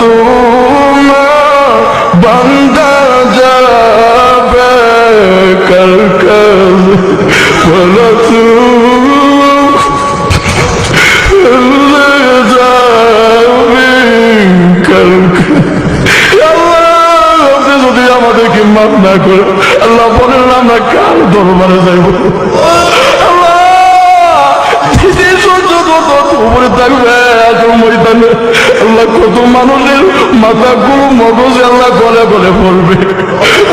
তোমার বান্দা যাবে কাল কাল বলো তুমি যাবে কাল যদি আমাদেরকে মাফ না করো, আল্লাহ বলেন, আমরা কার দরবারে যাইব? উপরে থাকবে এখন মরিদানে আল্লাহ কত মানুষের মাথা গুলো মগজ আল্লাহ গলে গলে পড়বে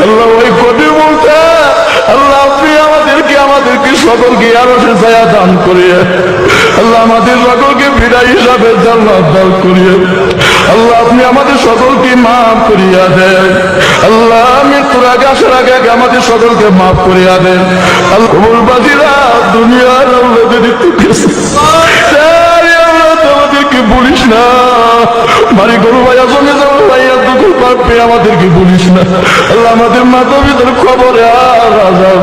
আল্লাহ ওই কটি বলতে আল্লাহ আপনি আমাদেরকে আমাদেরকে সকলকে আরও সে ছায়া দান করিয়ে আল্লাহ আমাদের সকলকে বিদায় হিসাবে জান্নাত দান করিয়ে আল্লাহ আপনি আমাদের সকলকে মাফ করিয়া দেন আল্লাহ মৃত্যুর আগে আসার আগে আগে আমাদের সকলকে মাফ করিয়া দেন। আল্লাহ কবুলবাসীরা দুনিয়ার আল্লাহ যদি তোকে বলিস না। বাড়ি গরু ভাইয়া জমে যাব ভাইয়া দুঃখ পাবে, আমাদেরকে বলিস না। আল্লাহ আমাদের ভিতরে খবরে আর আজাব